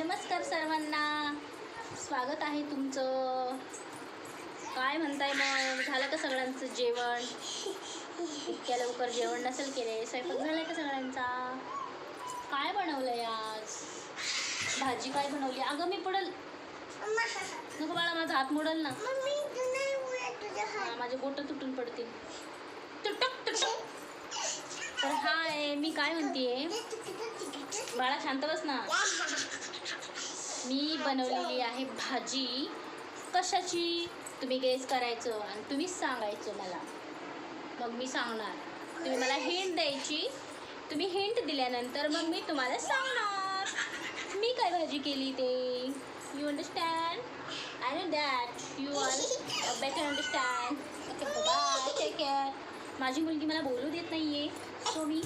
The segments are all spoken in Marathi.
नमस्कार सर्वांना. स्वागत आहे तुमचं. काय म्हणताय मग? झालं का सगळ्यांचं जेवण? इतक्या लवकर जेवण नसेल केले. स्वयंपाक झालाय का सगळ्यांचा? काय बनवलंय आज? भाजी काय बनवली? अगं मी पडल नको बाळा माझा हात मोडल ना. माझे बोट तुटून पडतील. तुटक तुटक. तर हाय मी काय म्हणतेय? बाळा शांत बस ना. मी बनवलेली आहे भाजी. कशाची तुम्ही गेस करायचं आणि तुम्हीच सांगायचं मला. मग मी सांगणार. तुम्ही मला हिंट द्यायची. तुम्ही हिंट दिल्यानंतर मग मी तुम्हाला सांगणार. मी काय भाजी केली ते? You understand I know that you are better understand bye take care माझी मुलगी मला बोलू देत नाही आहे सो मी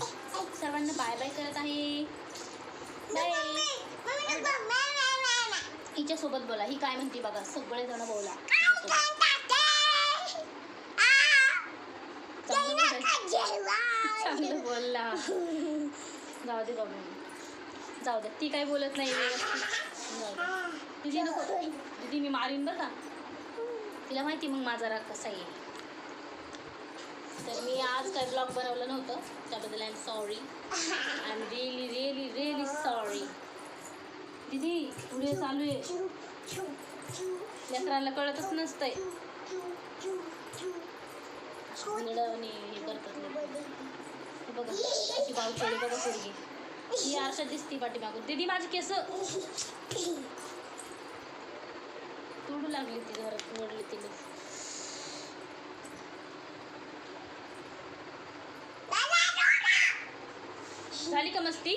सर्वांना बाय बाय करत आहे बाय हिच्यासोबत बोला. ही काय म्हणते बघा. सगळेजण बोला. चांगलं बोला. चांगलं बोलला. जाऊ दे बाबू. जाऊ दे. ती काय बोलत नाही व्यवस्थित जाऊ दे. तुझी नको. तुझी मी मारीन बरं का? तिला माहिती मग माझा राग कसा येईल. तर मी आज काय ब्लॉग बनवलं नव्हतं. त्याबद्दल I am sorry I am really really really sorry दीदी पुढे चालू आहे. लेकरांना कळतच नसतंय. आणि हे करतात लोकं. हे बघा त्याची बावचडी बघा पोरगी. ही आरशात दिसती पाठीमागून. दिदी माझी केस. तोडू लागली ती घरात तोडली तिने झाली का मस्ती?